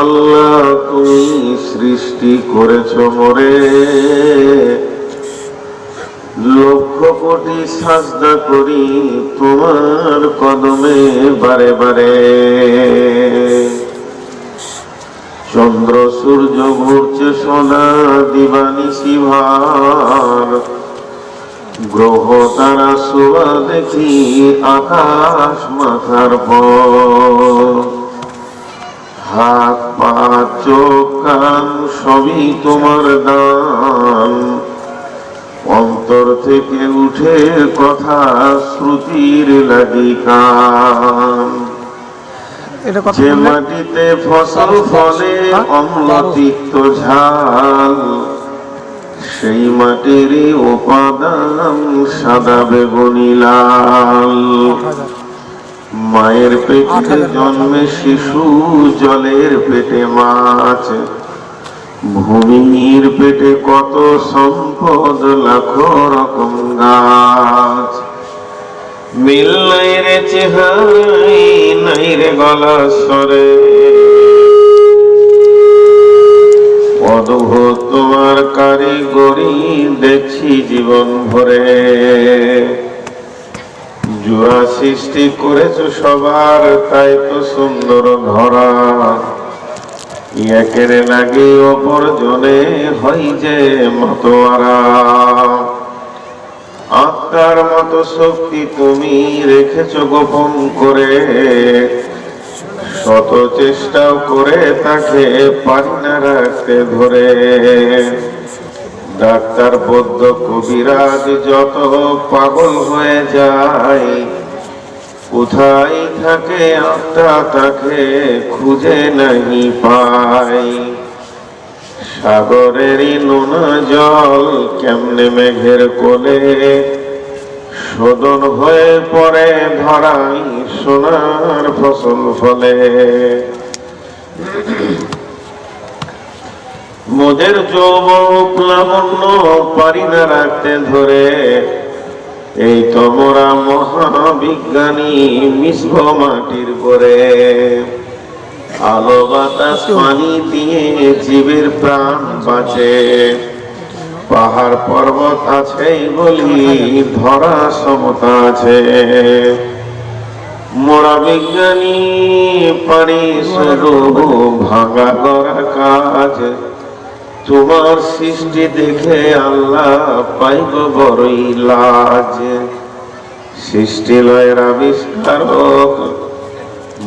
আল্লাহ, তুমি সৃষ্টি করেছ মোরে। লক্ষ কোটি সাজদা করি তোমার কদমে বারে বারে। চন্দ্র, সূর্য ঘুরছে সোনা দিবানিশি ভার গ্রহ তারা শোয়া দেখি আকাশ মাথার পর হাত পা চোখ কান সবই তোমার দান। অন্তর থেকে উঠে কথা শ্রুতির লাগি কান। যে মাটিতে ফসল ফলে অম্ল তিক্ত ঝাল সেই মাটির উপাদান সাদা বেগুনি লাল। মায়ের পেটে জন্মে শিশু জলের পেটে মাছ। ভূমির পেটে কত সম্পদ লাখো রকম গাছ। মিল নাই রে চেহারাই নাই রে গলা সরে অদ্ভুত তোমার কারিগরি দেখছি জীবন ভরে। জোড়া সৃষ্টি করেছ সবার, তাই তো সুন্দর ধরা। একের লাগে অপর জনে হয় যে মতোয়ারা। আত্মার মতো শক্তি তুমি রেখেছ গোপন করে। শত চেষ্টাও করে তাকে পারি না রাখতে ধরে। ডাক্তার বৌদ্ধ কবিরাজ যত পাগল হয়ে যায়, কোথায় থাকে আত্মা তাকে খুঁজে নাহি পায়। সাগরেরই নোনা জল কেমনে মেঘের কোলে? শোধন হয়ে পড়ে ধরাই সোনার ফসল ফলে। মোদের যৌবক লাবণ্য পারি না রাখতে ধরে। এই তোমরা মহাবিজ্ঞানী মিশ্র মাটির করে আলো বাতাস পানি দিয়ে জীবের প্রাণ বাঁচে। পাহাড় পর্বত আছে বলি ধরা সমতা আছে। মোরা বিজ্ঞানী পারি শুরু ভাঙা গড়া কাজ। তোমার সৃষ্টি দেখে আল্লাহ পাইব বড়ই লাজ। সৃষ্টি লয়ের আবিষ্কারক,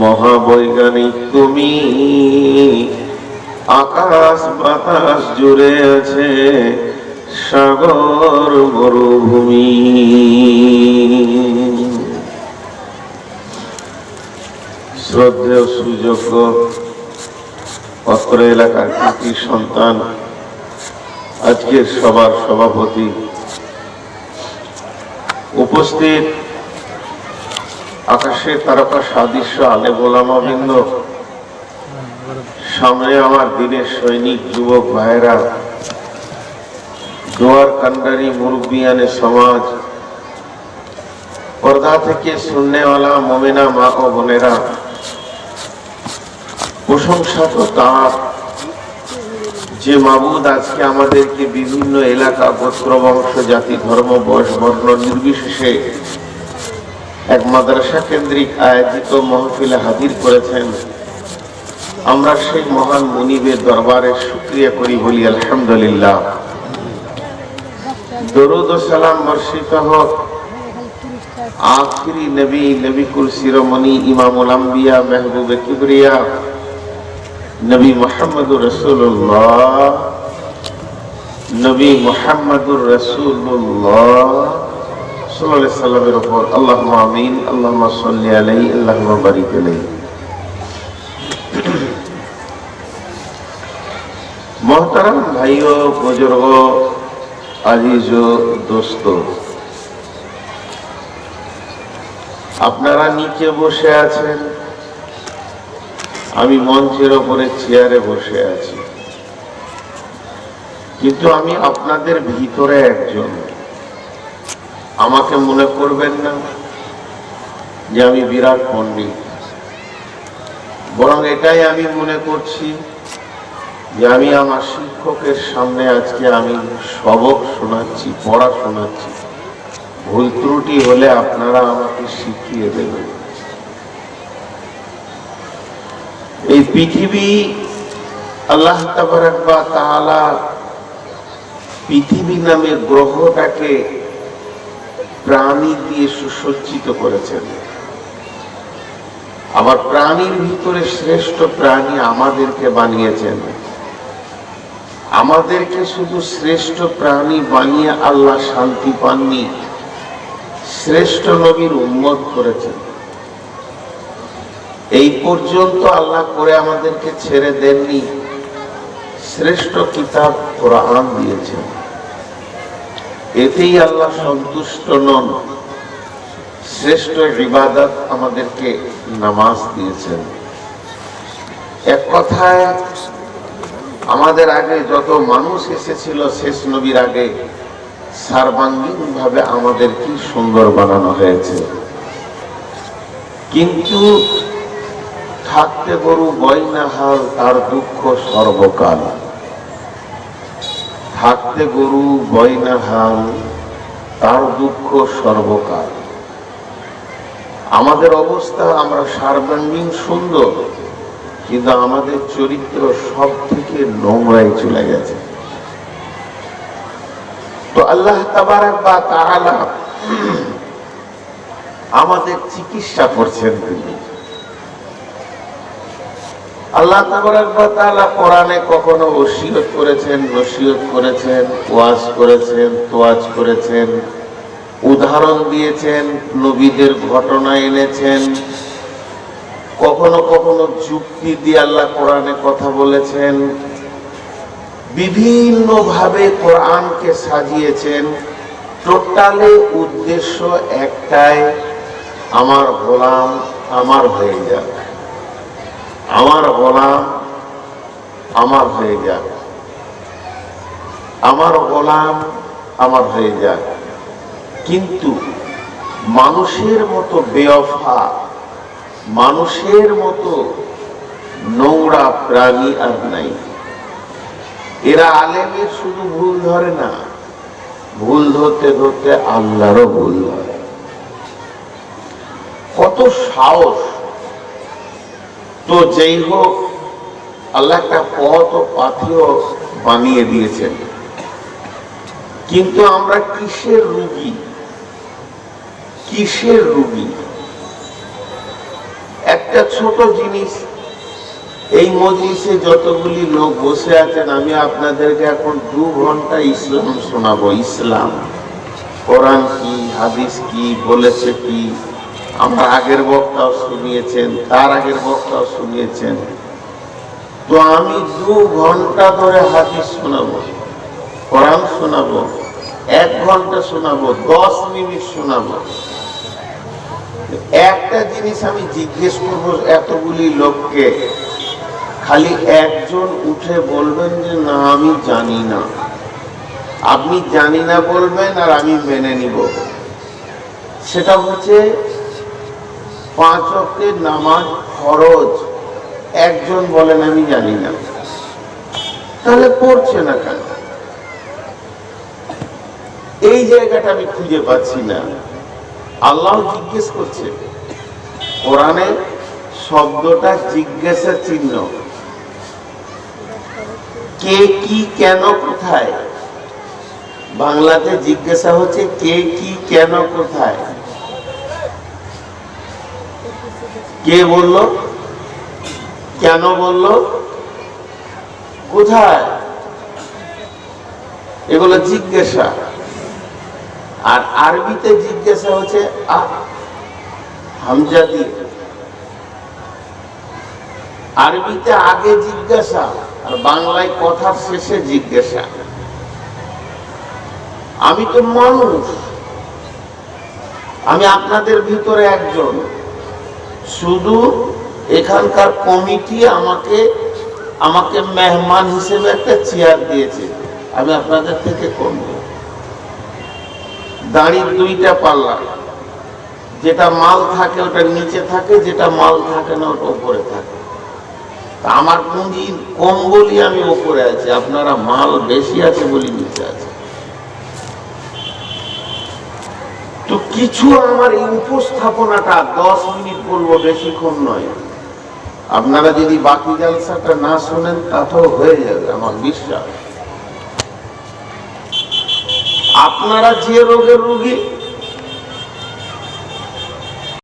মহাবৈজ্ঞানিক তুমি। আকাশ বাতাস জুড়ে আছে সাগর মরুভূমি। শ্রদ্ধেয় সুযোগ্য অত্র এলাকার কৃতি সন্তান, আজকের সবার সভাপতি। উপস্থিত আকাশে তারকা সাদৃশ্য আলে গোলামাবৃন্দ সামনে আমার দিনের সৈনিক, যুবক ভাইরা দোয়ার কান্ডারি মুরব্বিয়ানে সমাজ। পর্দা থেকে শুননেওয়ালা মোমেনা মা ও বোনেরা। প্রশংসা তো তার। যে মাবুদ আজকে আমাদেরকে বিভিন্ন এলাকা গোত্র বংশ জাতি, ধর্ম, বয়স, বর্ণ নির্বিশেষে এক মাদ্রাসা কেন্দ্রিক আয়োজিত মহফিলে হাজির করেছেন। আমরা সেই মহান মুনিবের দরবারে শুক্রিয়া করি বলি, আলহামদুলিল্লাহ। দরুদ সালাম বর্ষিত হোক। আখিরি নবী, নবিকুল শিরোমণি ইমামুল আম্বিয়া, মেহবুবে কিবরিয়া নবী মোহাম্মদুর রসুল্লাহ নবী মোহাম্মদুর রসুল্লাহ সাল্লামের উপর আল্লাহ আমিন আল্লাহ সাল্লি আলাই আল্লাহ বারিক আলাই মোহতারাম ভাইও, বুজুর্গ, আজিজ দোস্ত, আপনারা নিচে বসে আছেন। আমি মঞ্চের ওপরে চেয়ারে বসে আছি। কিন্তু আমি আপনাদের ভিতরে একজন। আমাকে মনে করবেন না যে আমি বিরাট পণ্ডিত। বরং এটাই আমি মনে করছি যে আমি আমার শিক্ষকের সামনে আজকে আমি সবক শোনাচ্ছি, পড়া শোনাচ্ছি। ভুল ত্রুটি হলে আপনারা আমাকে শিখিয়ে দেবেন। এই পৃথিবী আল্লাহ তাবারাক তাআলা পৃথিবী নামে গ্রহটাকে প্রাণী দিয়ে সুসজ্জিত করেছেন। আবার প্রাণীর ভিতরে শ্রেষ্ঠ প্রাণী আমাদেরকে বানিয়েছেন। আমাদেরকে শুধু শ্রেষ্ঠ প্রাণী বানিয়ে আল্লাহ শান্তি পাননি, শ্রেষ্ঠ নবীর উন্মত করেছেন। এই পর্যন্ত আল্লাহ করে আমাদেরকে ছেড়ে দেননি। শ্রেষ্ঠ কিতাব কোরআন দিয়েছেন। এতেই আল্লাহ সন্তুষ্ট নন। শ্রেষ্ঠ ইবাদত আমাদেরকে নামাজ দিয়েছেন। এক কথায়, আমাদের আগে যত মানুষ এসেছিল শেষ নবীর আগে সার্বাঙ্গীন ভাবে আমাদের কি সুন্দর বানানো হয়েছে। কিন্তু থাকতে গরু বয়না হাল, তার দুঃখ সর্বকাল। থাকতে গরু বয়না হাল, তার দুঃখ সর্বকাল। আমাদের অবস্থা আমরা সার্বাঙ্গীন সুন্দর, কিন্তু আমাদের চরিত্র সব থেকে নোংরাই চলে গেছে। তো আল্লাহ বা আমাদের চিকিৎসা করছেন তিনি। আল্লাহ তাআলা কোরআনে কখনো ওসিয়ত করেছেন, নসিহত করেছেন, ওয়াজ করেছেন, তোয়াজ করেছেন, উদাহরণ দিয়েছেন, নবীদের ঘটনা এনেছেন, কখনো কখনো যুক্তি দিয়ে আল্লাহ কোরআনে কথা বলেছেন বিভিন্ন ভাবে কোরআনকে সাজিয়েছেন। টোটালে উদ্দেশ্য একটাই, আমার গোলাম আমার হয়ে যাক। আমার গোলাম আমার হয়ে যাক। আমার গোলাম আমার হয়ে যাক। কিন্তু মানুষের মতো বেয়ফা মানুষের মতো নোংরা প্রাণী আর নাই। এরা আলেমের শুধু ভুল ধরে না, ভুল ধরতে ধরতে আল্লাহরও ভুল ধরে। কত সাহস তো যেই হোক, আল্লাহ একটা পথ ও পাথিও বানিয়ে দিয়েছেন। কিন্তু আমরা কিসের রুগী? কিসের রুগী? একটা ছোট জিনিস, এই মজলিসে যতগুলি লোক বসে আছেন, আমি আপনাদেরকে এখন দু ঘণ্টা ইসলাম শোনাবো। ইসলাম, কোরআন কি, হাদিস কি, বলেছে কি? আমরা আগের বক্তাও শুনিয়েছেন, তার আগের বক্তাও শুনিয়েছেন। তো আমি দু ঘণ্টা ধরে হাদিস শোনাবো, কোরআন শোনাবো, এক ঘণ্টা শোনাবো, দশ মিনিট শোনাবো। একটা জিনিস আমি জিজ্ঞেস করব এতগুলি লোককে, খালি একজন উঠে বলবেন যে, না, আমি জানি না। আপনি জানি না বলবেন আর আমি মেনে নিব। সেটা হচ্ছে পাঁচ অক্টের নামাজ ফরজ। একজন বলেন, আমি জানি না। তাহলে পড়ছে না কেন? এই জায়গাটা আমি খুঁজে পাচ্ছি না। আল্লাহ জিজ্ঞেস করছে, কোরআনে শব্দটা জিজ্ঞাসা চিহ্ন। কে কি কেন কোথায়? বাংলাতে জিজ্ঞাসা হচ্ছে, কে কি কেন কোথায়? কে বলল? কেন বলল? কোথায়? এগুলো জিজ্ঞাসা। আর আরবিতে জিজ্ঞাসা হচ্ছে হামজা আরবিতে আগে জিজ্ঞাসা, আর বাংলায় কথার শেষে জিজ্ঞাসা। আমি তো মানুষ। আমি আপনাদের ভিতরে একজন। শুধু এখানকার কমিটি আমাকে আমাকে মেহমান হিসেবে একটা চেয়ার দিয়েছে। আমি আপনাদের থেকে কম দাঁড়ির দুইটা পাল্লা। যেটা মাল থাকে ওটা নিচে থাকে, যেটা মাল থাকে না ওটা উপরে থাকে। আমার পুঁজি কম বলি আমি ওপরে আছি। আপনারা মাল বেশি আছে বলি নিচে আছে। তো কিছু আমার এই উপস্থাপনাটা দশ মিনিট বলব বেশিক্ষণ নয়। আপনারা যদি বাকি জালসাটা না শোনেন, তাতেও হয়ে যাবে আমার বিশ্বাস। আপনারা যে রোগের রুগী